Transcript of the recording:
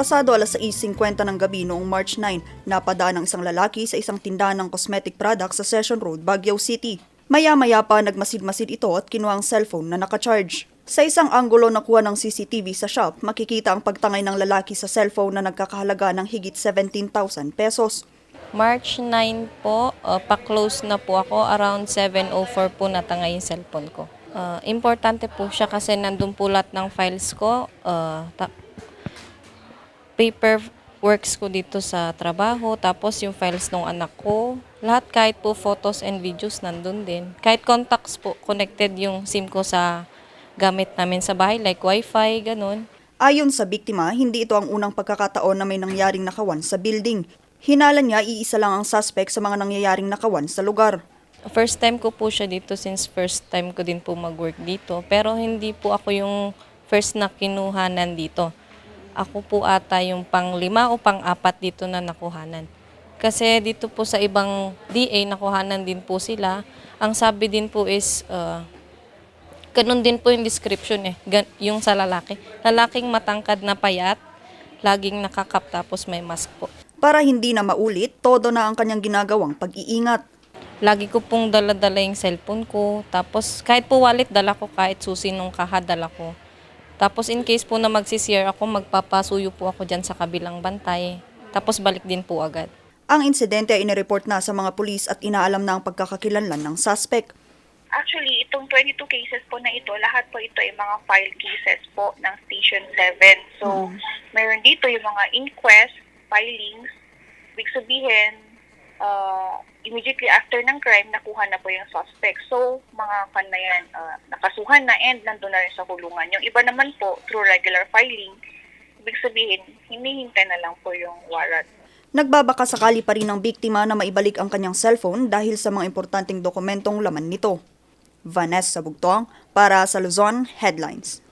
Pasado alas 6.50 ng gabi noong March 9, napadaan ng isang lalaki sa isang tindahan ng cosmetic products sa Session Road, Baguio City. Maya-maya pa nagmasid-masid ito at kinuha ang cellphone na nakacharge. Sa isang anggulo na kuha ng CCTV sa shop, makikita ang pagtangay ng lalaki sa cellphone na nagkakahalaga ng higit 17,000 pesos. March 9 po, uh, pa-close na po ako. Around 7.04 po natangay yung cellphone ko. Uh, importante po siya kasi nandun po lahat ng files ko. Uh, paper works ko dito sa trabaho. Tapos yung files ng anak ko. Lahat kahit po photos and videos nandun din. Kahit contacts po, connected yung SIM ko sa gamit namin sa bahay like wifi, ganun. Ayon sa biktima, hindi ito ang unang pagkakataon na may nangyaring nakawan sa building. Hinala niya iisa lang ang suspect sa mga nangyayaring nakawan sa lugar. First time ko po siya dito since first time ko din po mag-work dito. Pero hindi po ako yung first na kinuhanan dito. Ako po ata yung pang lima o pang apat dito na nakuhanan. Kasi dito po sa ibang DA, nakuhanan din po sila. Ang sabi din po is, uh, ganun din po yung description eh, yung sa lalaki. Lalaking matangkad na payat, laging nakakap tapos may mask po. Para hindi na maulit, todo na ang kanyang ginagawang pag-iingat. Lagi ko pong dala-dala yung cellphone ko. Tapos kahit po wallet, dala ko. Kahit susi nung kaha, dala ko. Tapos in case po na magsisir ako, magpapasuyo po ako dyan sa kabilang bantay. Tapos balik din po agad. Ang insidente ay inireport na sa mga pulis at inaalam na ang pagkakakilanlan ng suspect. Actually, itong 22 cases po na ito, lahat po ito ay mga file cases po ng Station 7. So, mayroon dito yung mga inquest, filings. Ibig sabihin, uh, immediately after ng crime, nakuha na po yung suspect. So, mga kan na yan, uh, nakasuhan na and nandun na rin sa kulungan. Yung iba naman po, through regular filing, ibig sabihin, hinihintay na lang po yung warrant. Nagbabaka sakali pa rin ng biktima na maibalik ang kanyang cellphone dahil sa mga importanteng dokumentong laman nito. Vanessa Bugtong para sa Luzon Headlines.